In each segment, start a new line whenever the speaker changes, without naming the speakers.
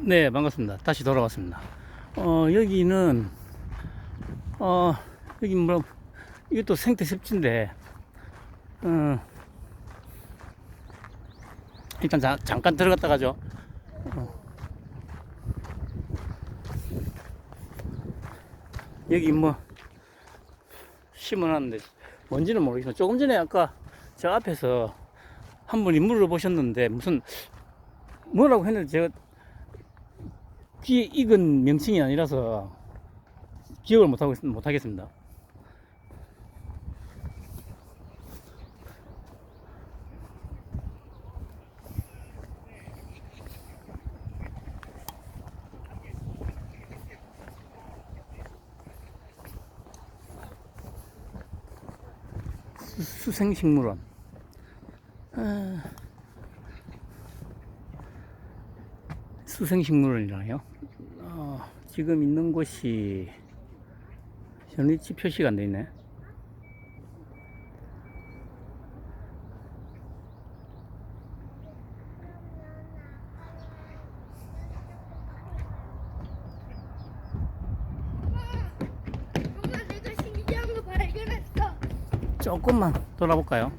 네, 반갑습니다. 다시 돌아왔습니다. 어, 여기는, 어, 여기 뭐, 이것도 생태 습지인데, 어, 일단 자, 잠깐 들어갔다 가죠. 어. 여기 뭐, 심어놨는데, 뭔지는 모르겠지만, 조금 전에 아까 저 앞에서 한 분이 물어보셨는데, 무슨, 뭐라고 했는데 제가 귀에 익은 명칭이 아니라서 기억을 못하고 있- 못하겠습니다. 수- 수생식물원. 아, 수생식물원이라요. 어, 지금 있는 곳이 현위치 표시가 안 돼 있네. 조금만 돌아볼까요?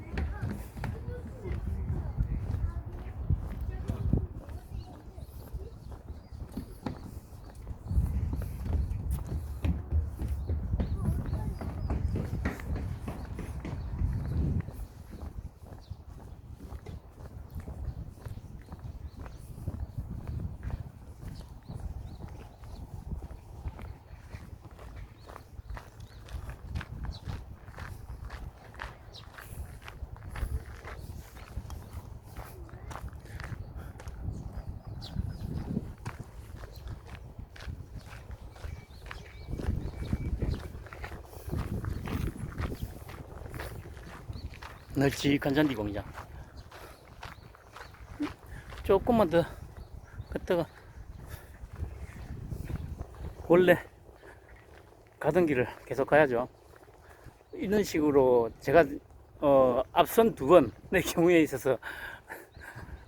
널찍한 잔디 공장. 조금만 더 걷다가 원래 가던 길을 계속 가야죠. 이런 식으로 제가 어, 앞선 두 번의 경우에 있어서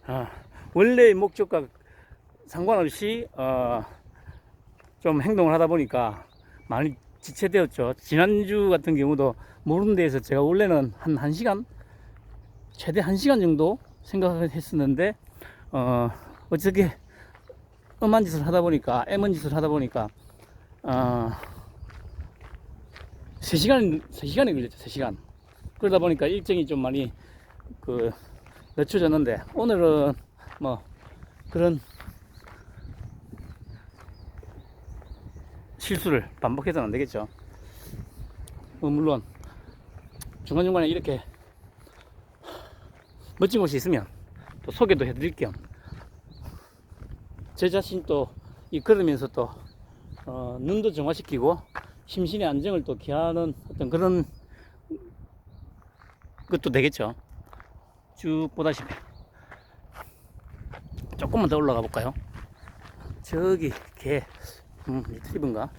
어, 원래의 목적과 상관없이 어, 좀 행동을 하다 보니까 많이 지체되었죠. 지난주 같은 경우도 모르는 데에서 제가 원래는 한 1시간 최대 1시간 정도 생각했었는데 어 어떻게 엄한 짓을 하다 보니까 애먼 짓을 하다 보니까 어 3시간 3시간이 걸렸죠 3시간. 그러다 보니까 일정이 좀 많이 그 늦춰졌는데 오늘은 뭐 그런 실수를 반복해서는 안 되겠죠. 뭐 물론 중간중간에 이렇게 멋진 곳이 있으면 또 소개도 해드릴 겸. 제 자신 또이 걸으면서 또 어, 눈도 정화시키고 심신의 안정을 또 기하는 어떤 그런 것도 되겠죠. 쭉 보다시피. 조금만 더 올라가 볼까요? 저기 개 음, 리트리브인가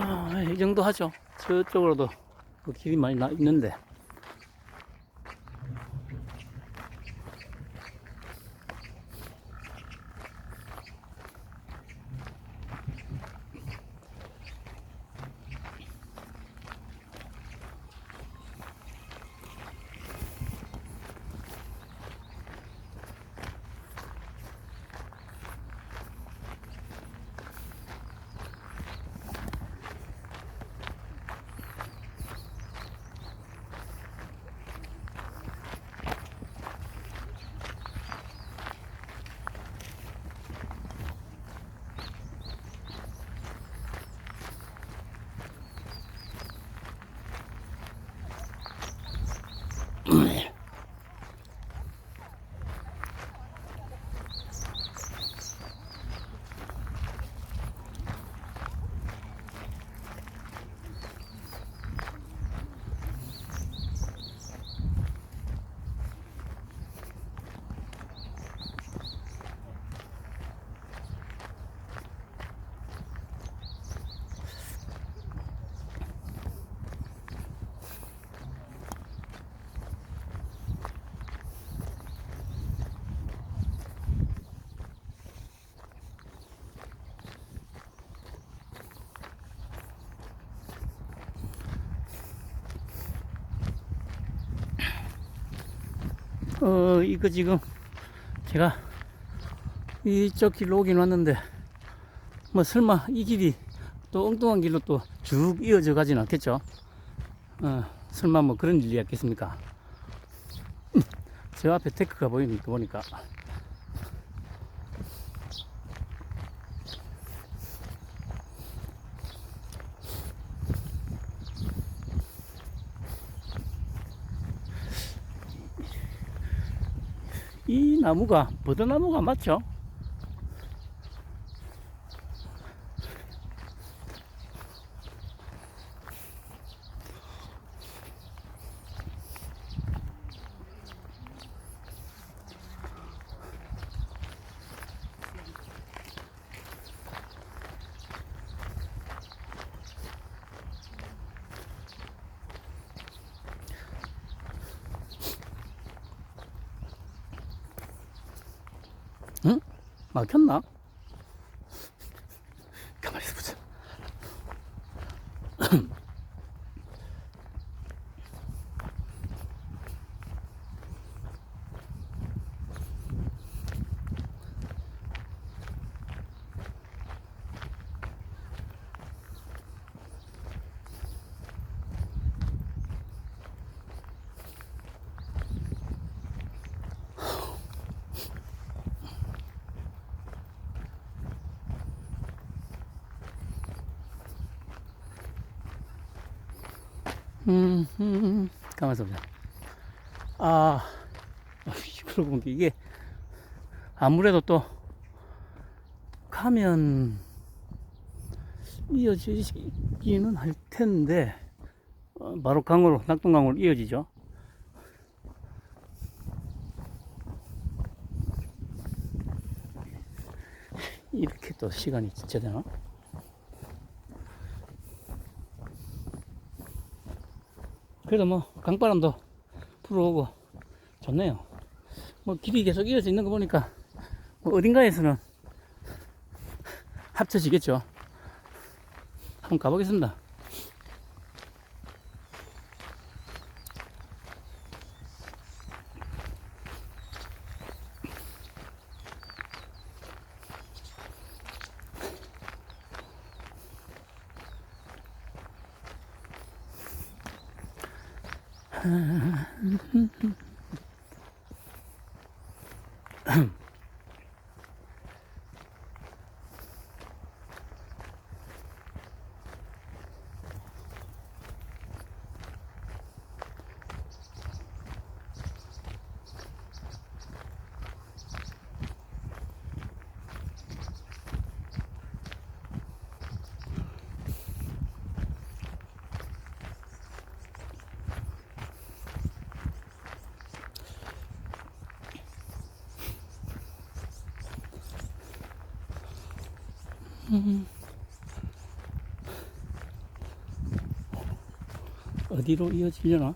아, 이 정도 하죠. 저쪽으로도 그 길이 많이 나 있는데. 어, 이거 지금 제가 이쪽 길로 오긴 왔는데, 뭐 설마 이 길이 또 엉뚱한 길로 또 쭉 이어져 가진 않겠죠? 어, 설마 뭐 그런 일이 있겠습니까? 저 앞에 테크가 보이니까 보니까. 이 나무가 버드나무가 맞죠? 马坑囊。 음, 음, 가만히 있어 보자. 아, 그러고 보니까 이게 아무래도 또 가면 이어지기는 할 텐데 어, 바로 강으로 낙동강으로 이어지죠. 이렇게 또 시간이 진짜 되나? 그래도 뭐 강바람도 불어오고 좋네요. 뭐 길이 계속 이어져 있는 거 보니까 뭐 어딘가에서는 합쳐지겠죠. 한번 가보겠습니다. 嗯嗯嗯嗯嗯 어디로 이어지려나?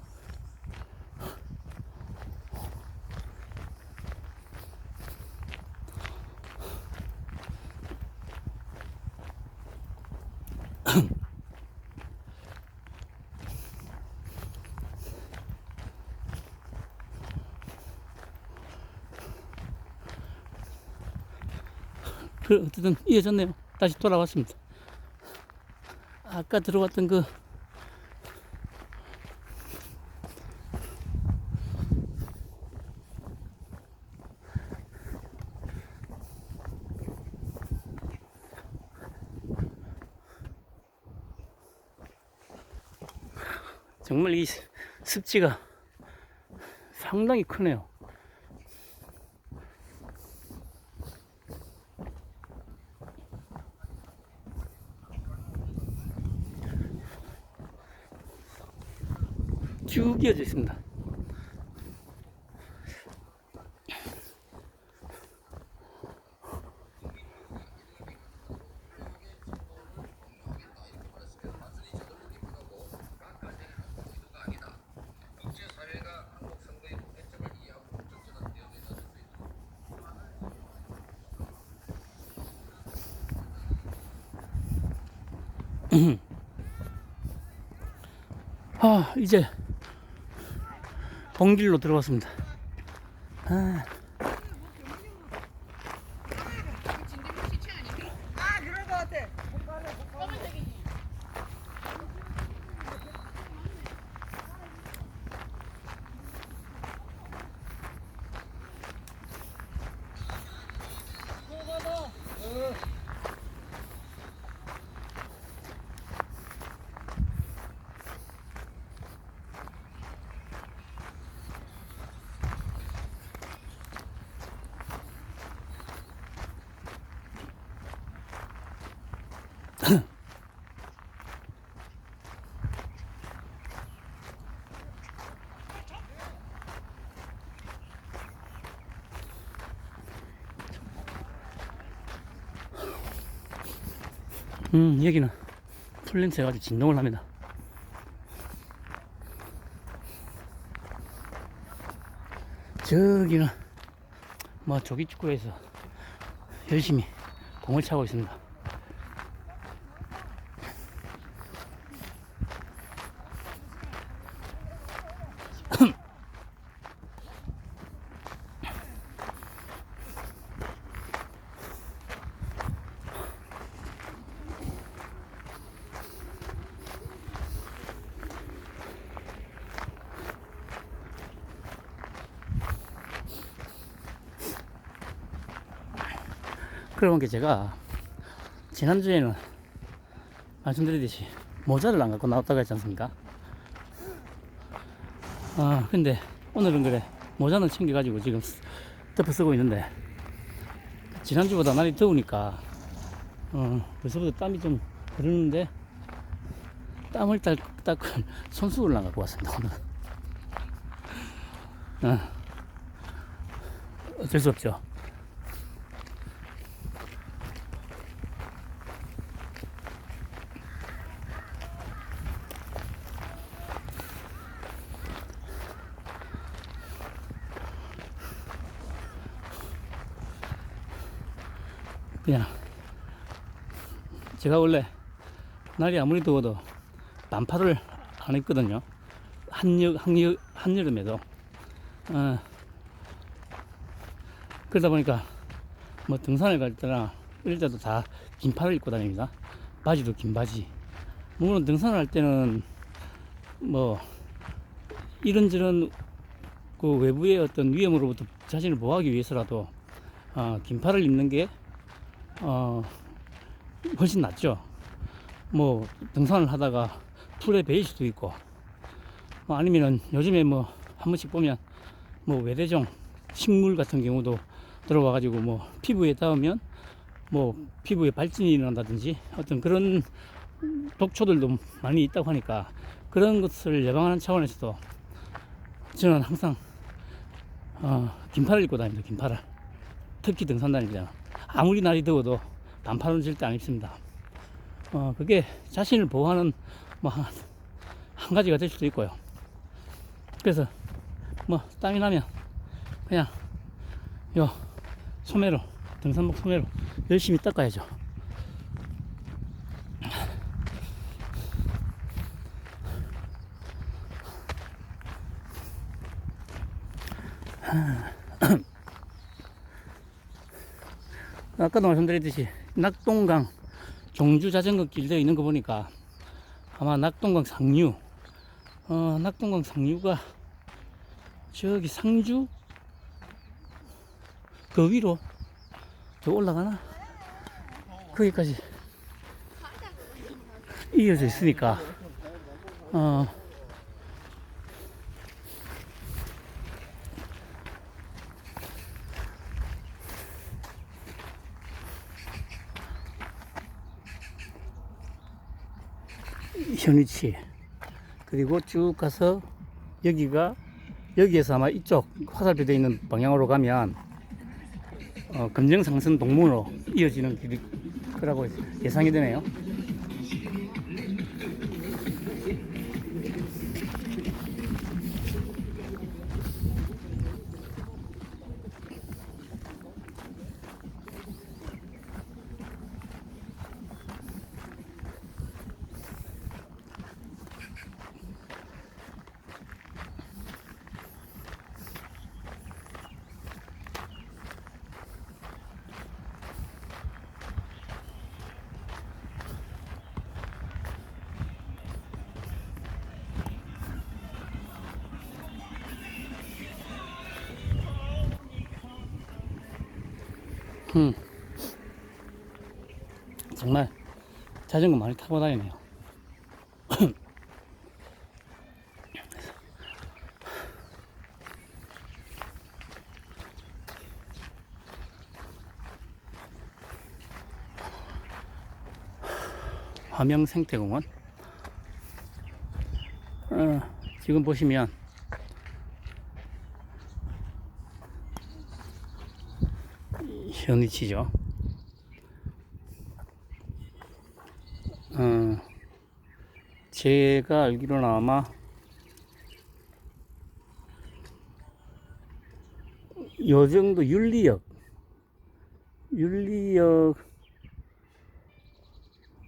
그 어쨌든 이어졌네요. 다시 돌아왔습니다. 아까 들어왔던 그 정말 이 습지가 상당히 크네요. 쭉 이어져 있습니다. 아, 이제 본길로 들어왔습니다. 아,
아 그런 거 같아.
음, 여기는 풀 냄새가 아주 진동을 합니다. 저기는 뭐 조기축구에서 열심히 공을 차고 있습니다. 보니까 제가 지난주에는 말씀드렸듯이 모자를 안 갖고 나왔다고 했지 않습니까? 아, 근데 오늘은 그래. 모자는 챙겨가지고 지금 쓰- 덮어 쓰고 있는데 지난주보다 날이 더우니까 어, 벌써부터 땀이 좀 흐르는데 땀을 닦, 닦을 손수건을 안 갖고 왔습니다, 오늘은. 어, 어쩔 수 없죠. 그냥 제가 원래 날이 아무리 더워도 반팔을 안 입거든요. 한여, 한여, 한여름에도. 어, 그러다 보니까 뭐 등산을 갈 때나 이럴 때도 다 긴팔을 입고 다닙니다. 바지도 긴 바지. 물론 등산을 할 때는 뭐 이런저런 그 외부의 어떤 위험으로부터 자신을 보호하기 위해서라도 어, 긴팔을 입는 게 어, 훨씬 낫죠. 뭐 등산을 하다가 풀에 베일 수도 있고 뭐 아니면은 요즘에 뭐 한 번씩 보면 뭐 외래종 식물 같은 경우도 들어와 가지고 뭐 피부에 닿으면 뭐 피부에 발진이 일어난다든지 어떤 그런 독초들도 많이 있다고 하니까 그런 것을 예방하는 차원에서도 저는 항상 어, 긴팔을 입고 다닙니다. 긴팔을 특히 등산 때는 아무리 날이 더워도 반팔은 절대 안 입습니다. 어, 그게 자신을 보호하는 뭐 한, 한 가지가 될 수도 있고요. 그래서 뭐 땀이 나면 그냥 요 소매로 등산복 소매로 열심히 닦아야죠. 아까도 말씀드렸듯이 낙동강 경주 자전거 길 되어 있는 거 보니까 아마 낙동강 상류 어 낙동강 상류가 저기 상주 그 위로 더 올라가나? 거기까지 이어져 있으니까 어 현위치 그리고 쭉 가서 여기가 여기에서 아마 이쪽 화살표 되어 있는 방향으로 가면 어, 금정상선 동문으로 이어지는 길이 거라고 예상이 되네요. 음. 정말 자전거 많이 타고 다니네요. 화명 생태공원. 어, 지금 보시면 현위치죠. 어, 제가 알기로는 아마 요 정도 윤리역, 윤리역,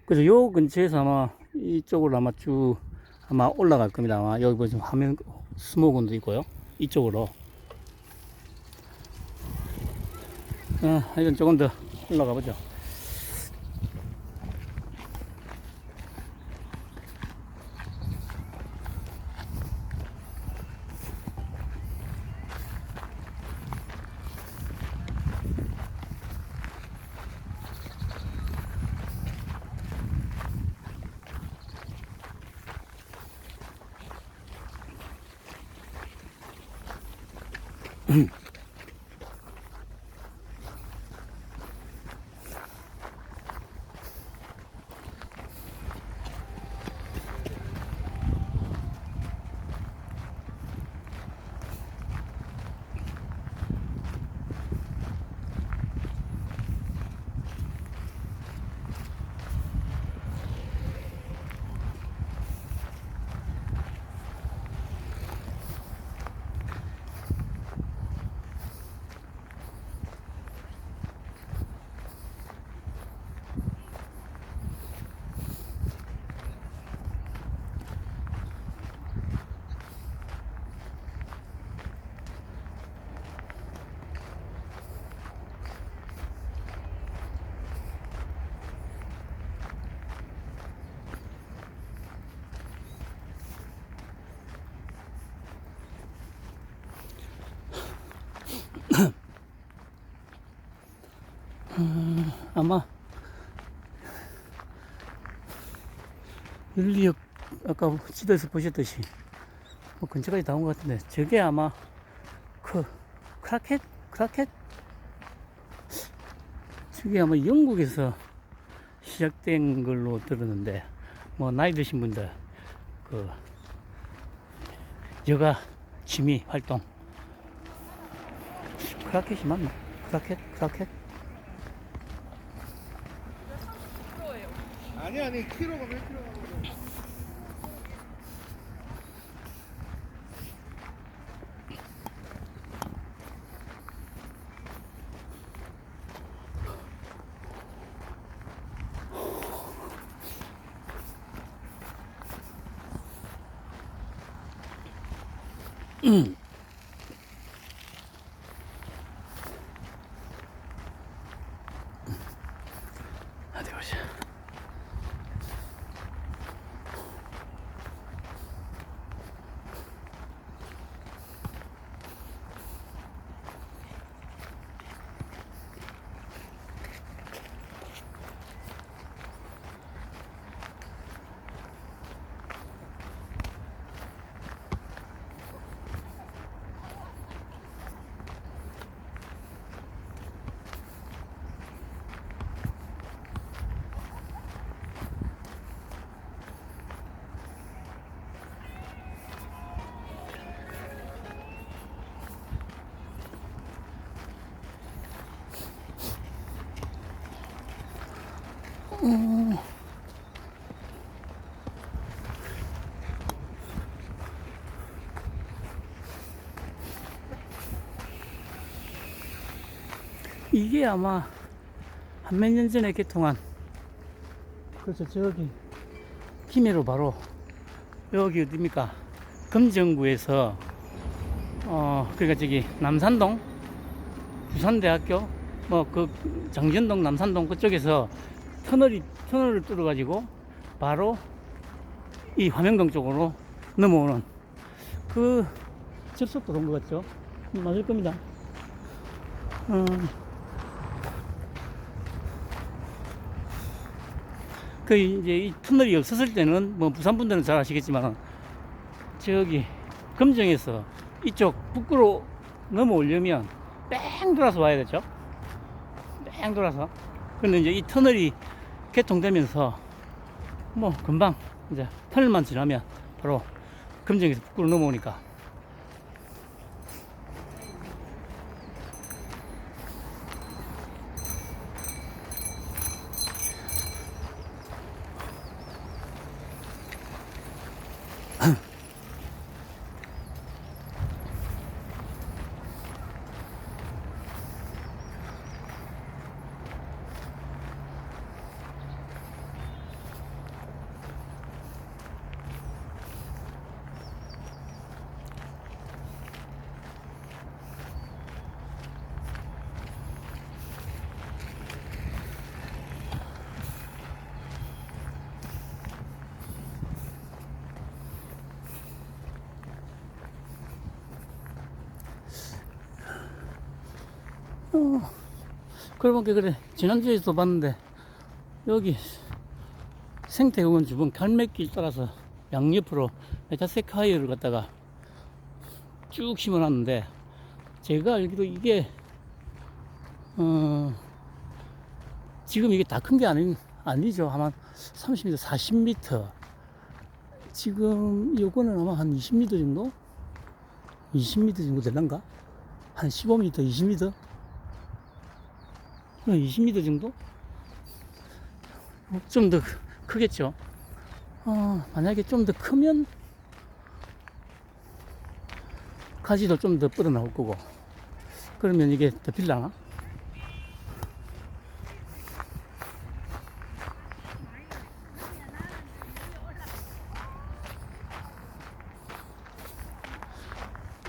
그래서 요 근처에서 아마 이쪽으로 아마 쭉 아마 올라갈 겁니다. 아마 여기 보시면 화면 스모곤도 있고요. 이쪽으로. 어, 이건 조금 더 올라가 보죠. 아마 윤리역 아까 지도에서 보셨듯이 뭐 근처까지 다온것 같은데 저게 아마 그 크라켓? 크라켓? 저게 아마 영국에서 시작된 걸로 들었는데 뭐 나이 드신 분들 그 여가 취미 활동. 크라켓이 맞나? 크라켓? 크라켓
아니 키로가 몇 킬로가
이게 아마 한 몇 년 전에 개통한 그래서 저기 김해로 바로 여기 어딥니까? 금정구에서 어 그러니까 저기 남산동 부산대학교 뭐 그 정전동 남산동 그쪽에서 터널이 터널을 뚫어 가지고 바로 이 화명동 쪽으로 넘어오는 그 접속도 온것 같죠? 맞을 겁니다. 어, 그 이제 이 터널이 없었을 때는 뭐 부산 분들은 잘 아시겠지만 저기 금정에서 이쪽 북구로 넘어오려면 뺑 돌아서 와야 되죠. 뺑 돌아서. 근데 이제 이 터널이 개통되면서 뭐 금방 이제 터널만 지나면 바로 금정에서 북구로 넘어오니까 어, 그러고 보니까 그래. 지난주에도 봤는데 여기 생태공원 주변 갈매길 따라서 양옆으로 메타세카이어를 갖다가 쭉 심어놨는데 제가 알기로 이게 어 지금 이게 다 큰 게 아니, 아니죠. 아마 30m 40m 지금 요거는 아마 한 20m 정도? 20m 정도 될란가 한 15m 20m 20m 정도? 좀 더 크겠죠. 어, 만약에 좀 더 크면 가지도 좀 더 뻗어 나올 거고. 그러면 이게 더 빌라나?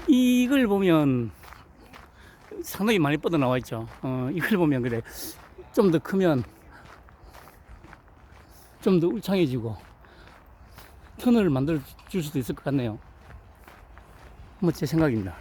이걸 보면 상당히 많이 뻗어 나와 있죠. 어, 이걸 보면 그래. 좀 더 크면 좀 더 울창해지고 터널을 만들어 줄 수도 있을 것 같네요. 뭐 제 생각입니다.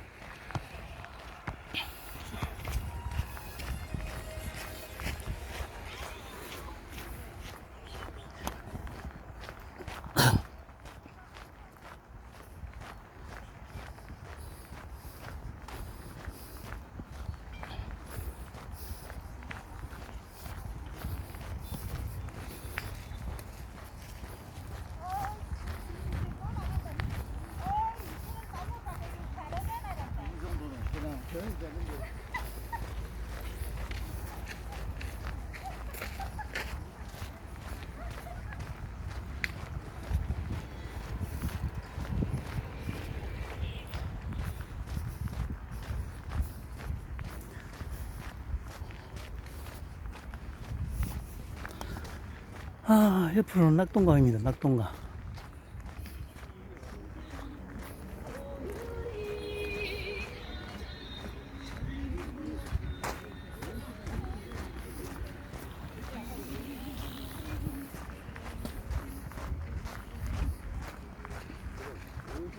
아, 옆으로는 낙동강입니다. 낙동강.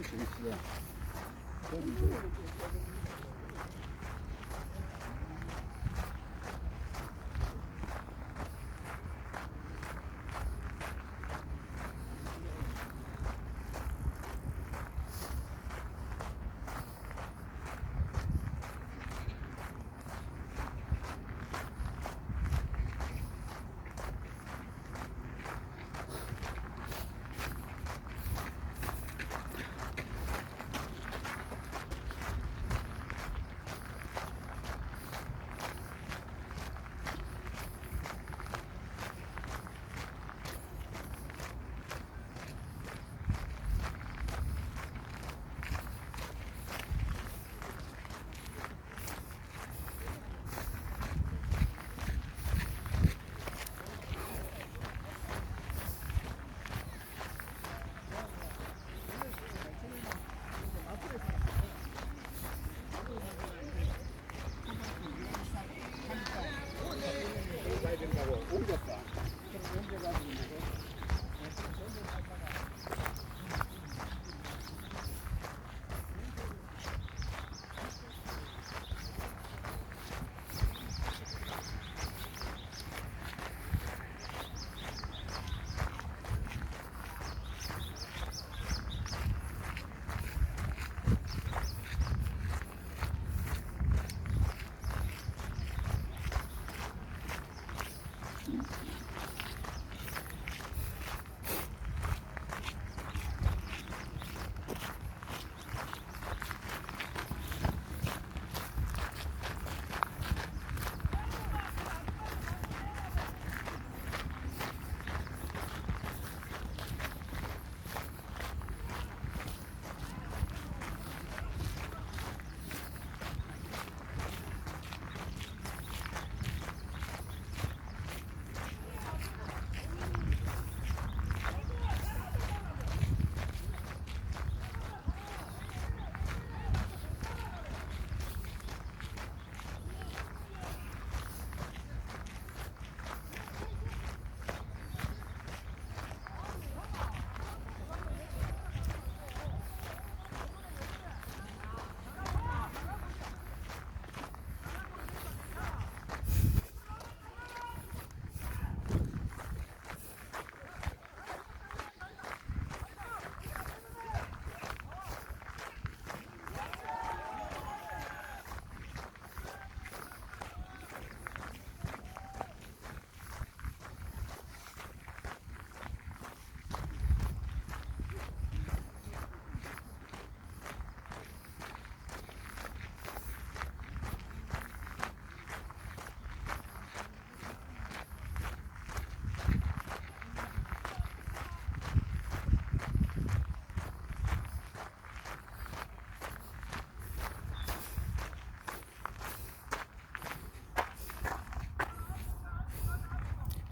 재밌다.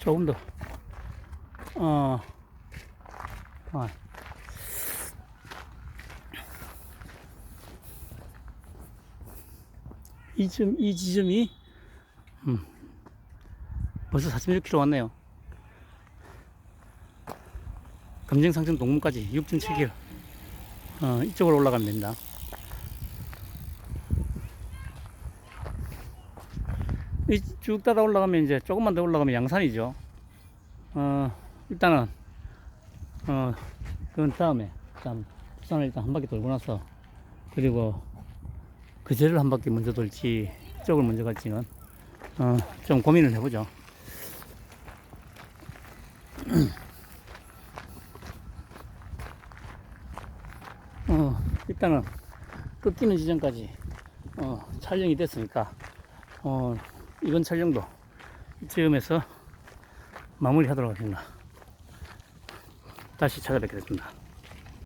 조금 더, 어, 아. 이 점, 이 지점이, 음, 벌써 4.6km 왔네요. 금정상점 동문까지 6.7km. 어, 이쪽으로 올라가면 됩니다. 쭉 따라 올라가면 이제 조금만 더 올라가면 양산이죠. 어, 일단은, 어, 그건 다음에, 일단, 부산을 일단 한 바퀴 돌고 나서, 그리고 그제를 한 바퀴 먼저 돌지, 이쪽을 먼저 갈지는, 어, 좀 고민을 해보죠. 어, 일단은 끊기는 지점까지 어, 촬영이 됐으니까 어, 이번 촬영도 이쯤에서 마무리하도록 하겠습니다. 다시 찾아뵙겠습니다.